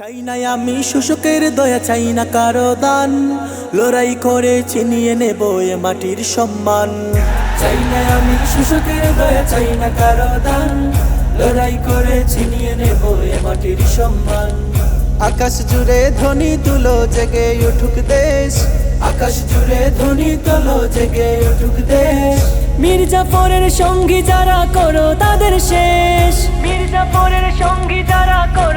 চাই না আমি শোষকের দয়া, চাই না কারও দান। লড়াই করে ছিনিয়ে নেব এ মাটির সম্মান। চাই না আমি শোষকের দয়া, চাই না কারও দান। লড়াই করে ছিনিয়ে নেব এ মাটির সম্মান। আকাশ জুড়ে ধ্বনি তুলো, জেগে উঠুক দেশ। আকাশ জুড়ে ধ্বনি তুলো, জেগে উঠুক দেশ। মির্জাফরের সঙ্গী যারা করো, তাদের শেষ। মির্জাফরের সঙ্গী যারা করো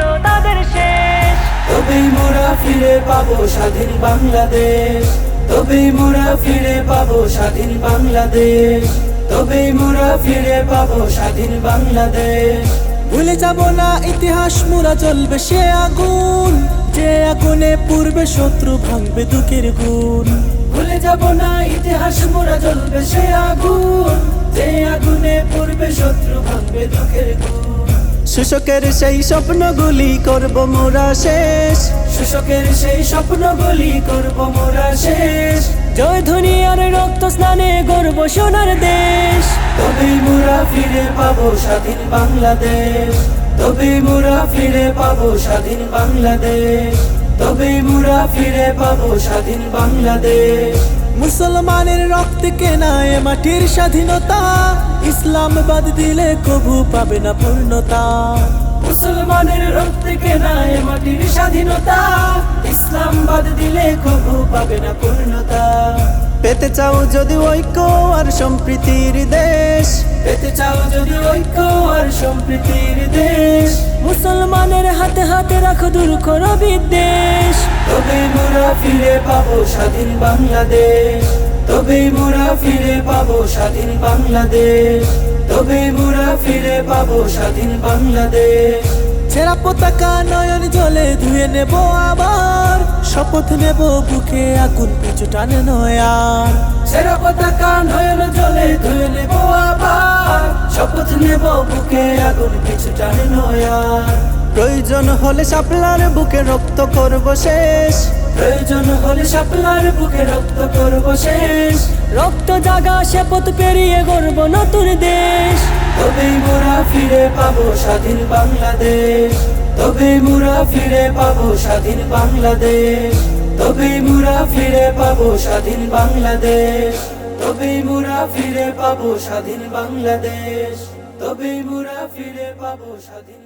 ফিরে পাবো স্বাধীন বাংলাদেশ। তবেই মোরা ফিরে পাবো স্বাধীন বাংলাদেশ। তবেই মোরা ফিরে পাবো স্বাধীন বাংলাদেশ। ভুলে যাব না ইতিহাস মোরা জ্বলবে সে আগুন। যে আগুনে পূর্বে শত্রু ভাঙবে দুঃখের গুণ। ভুলে যাব না ইতিহাস মোরা জ্বলবে সে আগুন। যে আগুনে পূর্বে শত্রু ভাঙবে দুঃখের গুণ। শোষকের সেই স্বপ্নগুলি করব মোরা শেষ। শোষকের সেই স্বপ্নগুলি করব মোরা শেষ। জয় ধ্বনি আর রক্ত স্নানে গর্ব সোনার দেশ। তবেই মোরা ফিরে পাবো স্বাধীন বাংলাদেশ। তবেই মোরা ফিরে পাবো স্বাধীন বাংলাদেশ। তবেই মোরা ফিরে পাবো স্বাধীন বাংলাদেশ। মুসলমানের রক্ত কেনায় মাটির স্বাধীনতা। ইসলামবাদ দিলে কবু পাবে না পূর্ণতা। মুসলমানের রক্ত কেনায় মাটির স্বাধীনতা। ইসলামবাদ দিলে কবু পাবে না পূর্ণতা। পেতে চাও যদি ঐক্য আর সম্প্রীতির দেশ। পেতে চাও যদি ঐক্য আর সম্প্রীতির দেশ। মুসলমানের হাতে হাতে রাখো দূর করো বিদ্বেষ। তবে ফিরে পাবো স্বাধীন বাংলাদেশ। তবে মোরা ফিরে পাবো স্বাধীন বাংলাদেশ। তবে মোরা ফিরে পাবো স্বাধীন বাংলাদেশ। ছেঁড়া পতাকা নয়ন জলে ধুয়ে নেব আবার, শপথ নেব বুকে আগুন পিছু টানে নয়ার ছেঁড়া পতাকা নয়ন জলে ধুয়ে নেব আবার, শপথ নেব বুকে আগুন পিছু টানে নয়ার প্রয়োজন হলে সাপলার বুকে রক্ত করব শেষ। প্রয়োজন হলে সাপলার বুকে রক্ত করব শেষ। রক্ত জাগা সে পথ পেরিয়ে গর্ব নতুন দেশ। তবেই মোরা ফিরে পাবো স্বাধীন বাংলাদেশ। তবেই মোরা ফিরে পাবো স্বাধীন বাংলাদেশ। তবেই মোরা ফিরে পাবো স্বাধীন বাংলাদেশ। তবেই মোরা ফিরে পাবো স্বাধীন বাংলাদেশ। তবেই মোরা ফিরে পাবো স্বাধীন